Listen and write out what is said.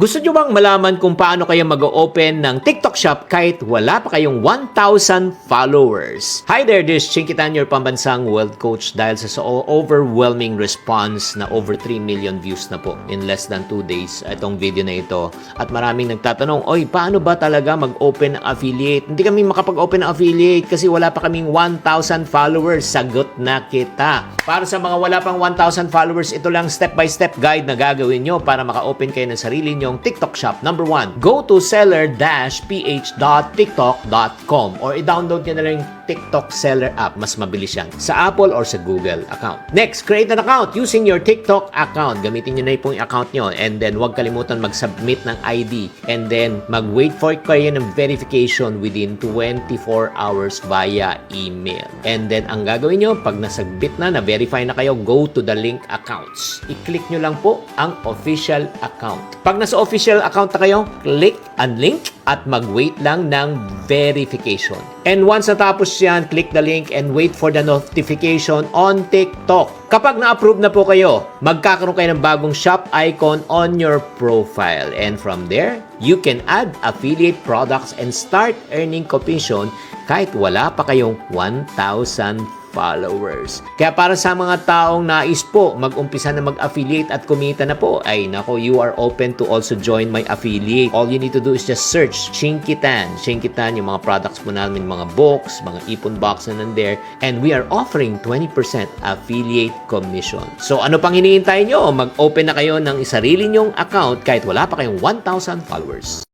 Gusto nyo bang malaman kung paano kayo mag-open ng TikTok shop kahit wala pa kayong 1,000 followers? Hi there, this is Chinkitan, your pambansang world coach dahil sa so overwhelming response na over 3 million views na po in less than 2 days itong video na ito. At maraming nagtatanong, oy, paano ba talaga mag-open ng affiliate? Hindi kami makapag-open ng affiliate kasi wala pa kaming 1,000 followers. Sagot na kita. Para sa mga wala pang 1,000 followers, ito lang step-by-step guide na gagawin nyo para maka-open kayo ng sarili nyong TikTok shop. Number one, go to seller-ph.tiktok.com or i-download nyo na lang TikTok Seller app. Mas mabilis yan. Sa Apple or sa Google account. Next, create an account using your TikTok account. Gamitin nyo na yung account nyo and then huwag kalimutan mag-submit ng ID and then mag-wait for kayo ng verification within 24 hours via email. And then ang gagawin nyo, pag nasubmit na, na-verify na kayo, go to the link accounts. I-click nyo lang po ang official account. Pag nasa official account na kayo, click ang link at mag-wait lang ng verification. And once natapos yan, click the link and wait for the notification on TikTok. Kapag na-approve na po kayo, magkakaroon kayo ng bagong shop icon on your profile. And from there, you can add affiliate products and start earning commission kahit wala pa kayong 1,000 followers. Kaya para sa mga taong nais po mag-umpisa na mag-affiliate at kumita na po, ay nako, you are open to also join my affiliate. All you need to do is just search Chinkitan. Chinkitan, yung mga products po namin, mga books, mga ipon box na nandere. And we are offering 20% affiliate commission. So ano pang hinihintay nyo? Mag-open na kayo ng sarili nyong account kahit wala pa kayong 1,000 followers.